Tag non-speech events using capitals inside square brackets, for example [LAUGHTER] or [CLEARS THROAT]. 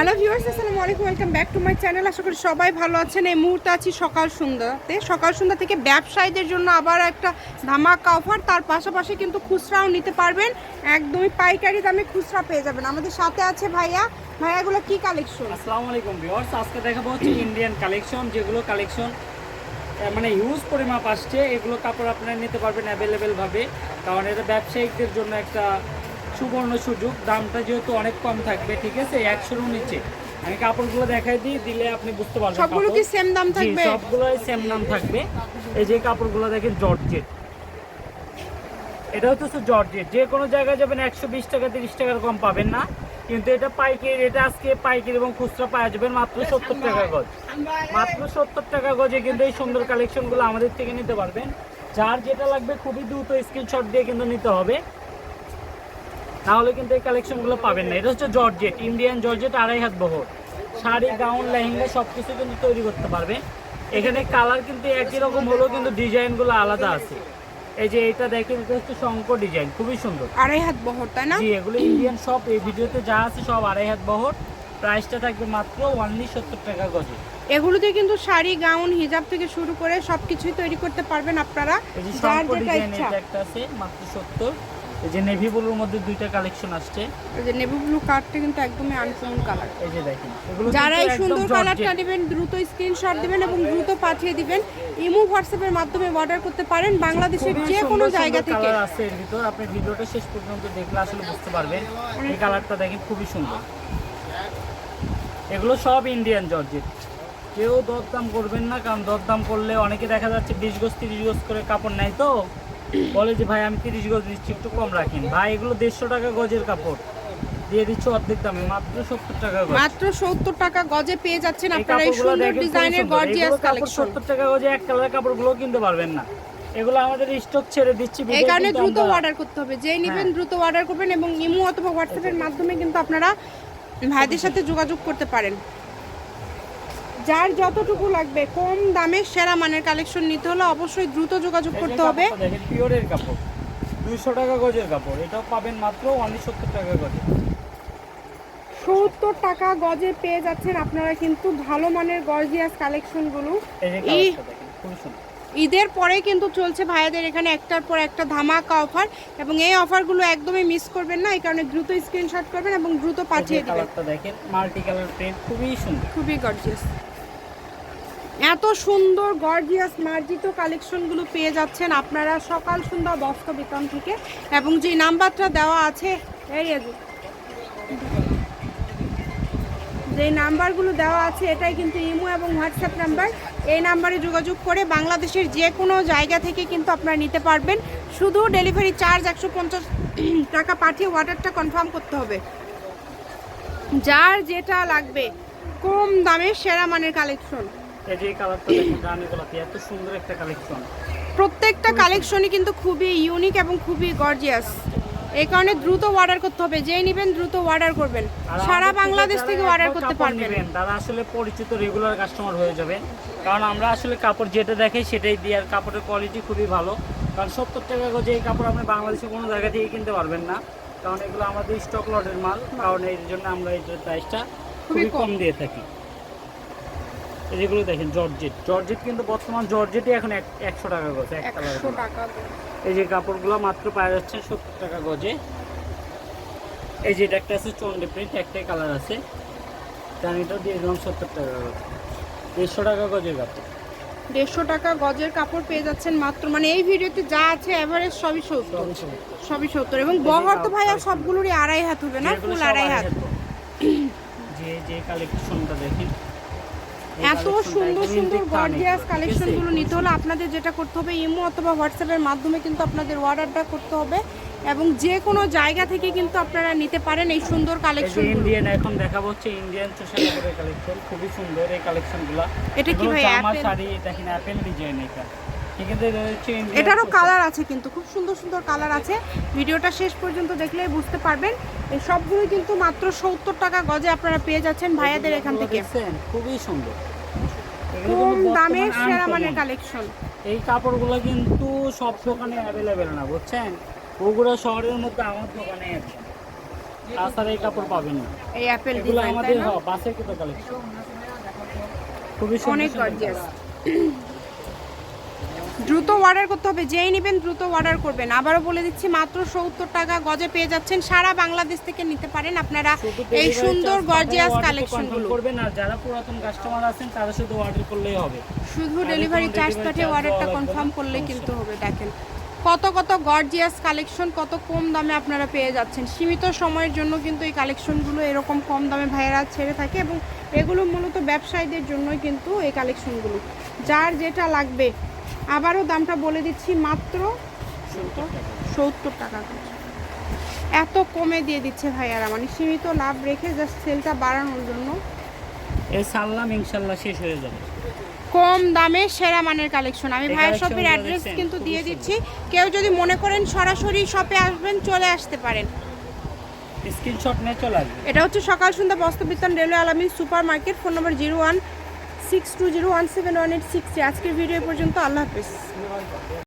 Hello viewers, আসসালামু আলাইকুম, welcome back to my channel. আশা করি সবাই ভালো আছেন। এই মুহূর্তে আছি সকাল সন্ধ্যাতে। সকাল সন্ধ্যা থেকে ব্যবসায়ীদের জন্য আবার একটা ধামাকা অফার। তার পাশাপাশি কিন্তু খুচরাও নিতে পারবেন। একদমই পাইকারি দামে খুচরা পেয়ে যাবেন। আমাদের সাথে আছে ভাইয়া। ভাইয়াগুলো কি কালেকশন আসসালামু আলাইকুম ভিউয়ার্স, আজকে দেখাবো হচ্ছে ইন্ডিয়ান কালেকশন যেগুলো কালেকশন মানে হিউজ পরিমাপ আসছে। এগুলো কাপড় আপনারা নিতে পারবেন অ্যাভেলেবেলভাবে কারণ এটা ব্যবসায়িকদের জন্য একটা সুবর্ণ সুযোগ দামটা যেহেতু অনেক কম থাকবে ঠিক আছে? একশোর নিচে। আমি কাপড়গুলো দেখাই দিই দিলে আপনি বুঝতে পারবেন সবগুলো কি সেম দাম থাকবে? সবগুলোই সেম দাম থাকবে। এই যে কাপড়গুলো দেখেন জর্জেট। এটা হচ্ছে জর্জেট। যে কোনো জায়গায় যাবেন একশো বিশ টাকা তিরিশ টাকার কম পাবেন না। কিন্তু এটা পাইকারি এটা আজকে পাইকারি এবং খুচরা পাওয়া যাবেন মাত্র সত্তর টাকা গজ। মাত্র সত্তর টাকা গজে কিন্তু এই সুন্দর কালেকশনগুলো আমাদের থেকে নিতে পারবেন। যার যেটা লাগবে খুবই দ্রুত স্ক্রিনশট দিয়ে কিন্তু নিতে হবে। তাহলে কিন্তু এই কালেকশনগুলো পাবেন না। এটা হচ্ছে জর্জেট ইন্ডিয়ান জর্জেট আড়াই হাত বহর শাড়ি গাউন লেহেঙ্গা সব কিছু কিন্তু তৈরি করতে পারবে। এখানে কালার কিন্তু একই রকম হলেও কিন্তু ডিজাইনগুলো আলাদা আছে। এই যে এটা দেখেন এটা হচ্ছে শঙ্কর ডিজাইন খুবই সুন্দর। আড়াই হাত বহর তাই না? জি এগুলো ইন্ডিয়ান সব এই ভিডিওতে যা আছে সব আড়াই হাত বহর প্রাইসটা থাকবে মাত্র ওয়ানলি সত্তর টাকা গজে। এগুলোতে কিন্তু শাড়ি গাউন হিজাব থেকে শুরু করে সবকিছুই তৈরি করতে পারবেন আপনারা। যার যেটা ইচ্ছা। এটা একটা আছে মাত্র সত্তর। এই যে নেভি ব্লুর মধ্যে দুইটা কালেকশন আসছে। এই যে নেভি ব্লু কালারটা কিন্তু একদমই আনকমন কালার এই যে দেখেন এগুলো যারা এই সুন্দর কালারটা। নেবেন দ্রুত স্ক্রিনশট দিবেন এবং দ্রুত পাঠিয়ে দিবেন। ইমো হোয়াটসঅ্যাপের মাধ্যমে অর্ডার করতে পারেন। বাংলাদেশের যে কোনো জায়গা থেকে। কালার আছে এর ভিতর। আপনি ভিডিওটা শেষ পর্যন্ত দেখলে আসলে বুঝতে পারবেন। এই কালারটা দেখেন খুবই সুন্দর। এগুলো সব ইন্ডিয়ান জর্জেট। কেউ দরদাম করবেন না কারণ দরদাম করলে অনেকে দেখা যাচ্ছে বিশ গজ তিরিশ গজ করে কাপড় নেয় তো। বলে যে ভাই আমি তিরিশ গজ দিচ্ছি একটু কম রাখেন। ভাই এগুলো দেড়শো টাকা গজের কাপড়। দিয়ে দিচ্ছ অর্ধেক দামে মাত্র সত্তর টাকা মাত্র সত্তর টাকা গজে পেয়ে যাচ্ছেন আপনারা এই সুন্দর ডিজাইনের গর্জিয়াস কালেকশন সত্তর টাকা গজে এক কালারের কাপড়গুলো কিনতে পারবেন না। এগুলো আমাদের স্টক ছেড়ে দিচ্ছি এই কারণে দ্রুত অর্ডার করতে হবে। যেই নেবেন হ্যাঁ। দ্রুত অর্ডার করবেন এবং ইমো অথবা হোয়াটসঅ্যাপের মাধ্যমে কিন্তু আপনারা ভাইদের সাথে যোগাযোগ করতে পারেন। যার যতটুকু লাগবে কম দামে সেরা মানের কালেকশন নিতে হলে অবশ্যই দ্রুত যোগাযোগ করতে হবে। পিওরের কাপড় দুইশো টাকা গজের কাপড় এটাও পাবেন মাত্র অনলি সত্তর টাকা গজে। সত্তর টাকা গজে পেয়ে যাচ্ছেন আপনারা কিন্তু ভালো মানের গর্জিয়াস কালেকশনগুলো ঈদের পরে কিন্তু চলছে ভাইয়াদের এখানে একটার পর একটা ধামাকা অফার এবং এই অফারগুলো একদমই মিস করবেন না এই কারণে দ্রুত স্ক্রিনশট করবেন এবং দ্রুত পাঠিয়ে দিবেন। দেখেন মাল্টি কালার প্রিন্ট খুবই সুন্দর। খুবই গর্জিয়াস এত সুন্দর গর্জিয়াস মার্জিত কালেকশনগুলো পেয়ে যাচ্ছেন আপনারা সকাল সন্ধ্যা বস্ত্র বিতান থেকে। এবং যে নাম্বারটা দেওয়া আছে, এই যে যে নাম্বারগুলো দেওয়া আছে, এটাই কিন্তু ইমো এবং হোয়াটসঅ্যাপ নাম্বার। এই নাম্বারে যোগাযোগ করে বাংলাদেশের যে কোনো জায়গা থেকে কিন্তু আপনারা নিতে পারবেন। শুধু ডেলিভারি চার্জ একশো পঞ্চাশ টাকা পাঠিয়ে অর্ডারটা কনফার্ম করতে হবে। যার যেটা লাগবে, কম দামে সেরা মানের কালেকশন এই যে কালারটা দেখেন রানী গোলাপি এত সুন্দর একটা কালেকশন প্রত্যেকটা কালেকশনই কিন্তু খুবই ইউনিক এবং খুবই গর্জিয়াস এই কারণে দ্রুত অর্ডার করতে হবে। যেই নেবেন দ্রুত অর্ডার করবেন। সারা বাংলাদেশ থেকে অর্ডার করতে পারবেন। তারা আসলে পরিচিত রেগুলার কাস্টমার হয়ে যাবে। কারণ আমরা আসলে কাপড় যেটা দেখাই সেটাই দিই আর কাপড়ের কোয়ালিটি খুবই ভালো। কারণ সত্তর টাকা গজে এই কাপড় আপনি বাংলাদেশে কোনো জায়গা থেকে কিনতে পারবেন না। কারণ এগুলো আমাদের স্টক লটের মাল। কারণ এই জন্য আমরা এই প্রাইসটা খুবই কম। দিয়ে থাকি। যেগুলো দেখেন জর্জেট। জর্জেট কিন্তু বর্তমান জর্জেটই এখন এক- একশো টাকা গজ এক কালার একশো টাকা এই যে কাপড়গুলো মাত্র পাওয়া যাচ্ছে সত্তর টাকা গজে। এই যে এটা একটা আছে চন্ডি প্রিন্ট একটাই কালার আছে। জানিটা দিয়ে দিলাম সত্তর টাকা গজ। দেড়শো টাকা গজের কাপড়। দেড়শো টাকা গজের কাপড় পেয়ে যাচ্ছেন মাত্র। মানে এই ভিডিওতে যা আছে এভারেজ সবই সত্তর। সবই সত্তর। এবং বহর তো ভাইয়া সবগুলোরই আড়াই হাত হবে না? ফুল আড়াই হাত। [CLEARS THROAT] যে যে কালেকশনটা দেখেন। এত সুন্দর সুন্দর গর্জিয়াস কালেকশনগুলো নিতে হলে আপনাদের যেটা করতে হবে ইমো অথবা হোয়াটসঅ্যাপের মাধ্যমে কিন্তু আপনাদের অর্ডারটা করতে হবে এবং যে কোনো জায়গা থেকে কিন্তু আপনারা নিতে পারেন এই সুন্দর কালেকশন ইন্ডিয়ান এখন দেখাবো হচ্ছে ইন্ডিয়ান চোষা কাপড়ের কালেকশন খুবই সুন্দর এই কালেকশনগুলো এটা কি ভাই অ্যাপেল শাড়ি দেখেন অ্যাপেল ডিজাইন এটা। এটা এটারও কালার আছে কিন্তু খুব সুন্দর সুন্দর কালার আছে। ভিডিওটা শেষ পর্যন্ত দেখলে বুঝতে পারবেন। এই সবগুলো কিন্তু মাত্র সত্তর টাকা গজে আপনারা পেয়ে যাচ্ছেন ভাইয়াদের এখান থেকে। খুবই সুন্দর। কম দামে সেরা মানের কালেকশন এই কাপড়গুলো কিন্তু সব দোকানে অ্যাভেলেবেল না বুঝছেন? বগুড়া শহরের মধ্যে আমার দোকানে আছে তাছাড়া এই কাপড় পাবেন না। এই অ্যাপেল এগুলো আমাদের তাই না? হ্যাঁ, বাসে কিন্তু কালেকশন খুবই সুন্দর অনেক গর্জিয়াস। [CLEARS THROAT] দ্রুত অর্ডার করতে হবে যেই নেবেন দ্রুত অর্ডার করবেন। আবারও বলে দিচ্ছি মাত্র সত্তর টাকা গজে পেয়ে যাচ্ছেন। সারা বাংলাদেশ থেকে নিতে পারেন আপনারা এই সুন্দর গর্জিয়াস কালেকশনগুলো করবেন আর যারা পুরাতন কাস্টমার আছেন তারা শুধু অর্ডার করলেই হবে। শুধু ডেলিভারি চার্জ পাঠিয়ে অর্ডারটা কনফার্ম করলে কিন্তু হবে দেখেন। কত কত গর্জিয়াস কালেকশন কত কম দামে আপনারা পেয়ে যাচ্ছেন। সীমিত সময়ের জন্য কিন্তু এই কালেকশনগুলো এরকম কম দামে ভাইয়েরা ছেড়ে থাকে এবং এগুলো মূলত ব্যবসায়ীদের জন্যই কিন্তু এই কালেকশনগুলো যার যেটা লাগবে আবারও দামটা বলে দিচ্ছি মাত্র সত্তর টাকা এত কমে দিয়ে দিচ্ছে ভাইয়ারা মানে সীমিত লাভ রেখে জাস্ট সেলটা বাড়ানোর জন্য। এই সাল্লাম ইনশাল্লাহ শেষ হয়ে যাবে। কম দামে সেরা মানের কালেকশন আমি ভাইয়ের শপের অ্যাড্রেস কিন্তু দিয়ে দিচ্ছি। কেউ যদি মনে করেন সরাসরি শপে আসবেন চলে আসতে পারেন। স্ক্রিনশট নিয়ে চলে আসবে এটা হচ্ছে সকাল সন্ধ্যা বস্ত্রবিতান railway Alamin super market phone number zero one six two zero one seven one eight six আজকের ভিডিও পর্যন্ত। আল্লাহ হাফিজ।